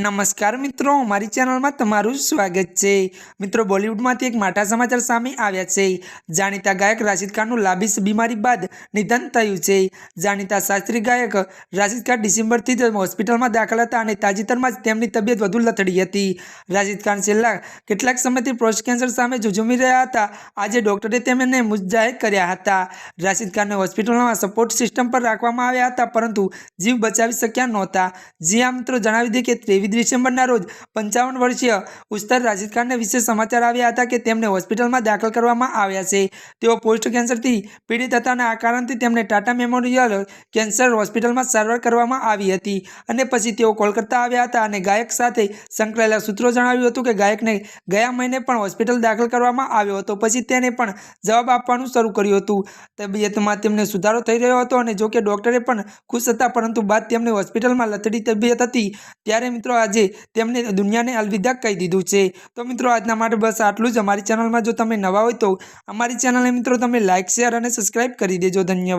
નમસ્કાર મિત્રો, મારી ચેનલમાં તમારું સ્વાગત છે. મિત્રો, બોલિવૂડમાંથી એક માઠા સમાચાર સામે આવ્યા છે. જાણીતા ગાયક રાશિદ ખાનનું લાંબી બીમારી બાદ નિધન થયું છે. જાણીતા શાસ્ત્રી ગાયક રાશિદ ખાન ડિસેમ્બરથી જ હોસ્પિટલમાં દાખલ હતા અને તાજેતરમાં જ તેમની તબિયત વધુ લથડી હતી. રાશિદ ખાન છેલ્લા કેટલાક સમયથી પ્રોસ્ટ કેન્સર સામે ઝુઝુમી રહ્યા હતા. આજે ડોક્ટરે તેમને મુજાહેર કર્યા હતા. રાશિદ ખાનને હોસ્પિટલમાં સપોર્ટ સિસ્ટમ પર રાખવામાં આવ્યા હતા, પરંતુ જીવ બચાવી શક્યા નહોતા. જી આ મિત્રો, જણાવી દે કે ત્રેવીસ ડિસેમ્બરના રોજ પંચાવન વર્ષીય ઉસ્તર રાજીદ ખાનને વિશે સમાચાર આવ્યા હતા કે તેમને હોસ્પિટલમાં દાખલ કરવામાં આવ્યા છે. તેઓ પોસ્ટ કેન્સરથી પીડિત હતા અને આ કારણથી તેમને ટાટા મેમોરિયલ કેન્સર હોસ્પિટલમાં સારવાર કરવામાં આવી હતી અને પછી તેઓ કોલકાતા આવ્યા હતા અને ગાયક સાથે સંકળાયેલા સૂત્રો જણાવ્યું હતું કે ગાયકને ગયા મહિને પણ હોસ્પિટલ દાખલ કરવામાં આવ્યો હતો. પછી તેને પણ જવાબ આપવાનું શરૂ કર્યું હતું. તબિયતમાં તેમને સુધારો થઈ રહ્યો હતો અને જોકે ડૉક્ટરે પણ ખુશ હતા પરંતુ બાદ તેમને હોસ્પિટલમાં લથડી તબિયત હતી. ત્યારે મિત્રો આજે તેમને દુનિયાને અલવિદા કહી દીધું છે. તો મિત્રો, આજના માટે બસ આટલું જ. અમારી ચેનલમાં જો તમે નવા હોય તો અમારી ચેનલને મિત્રો તમે લાઇક શેર અને સબસ્ક્રાઈબ કરી દેજો. ધન્યવાદ.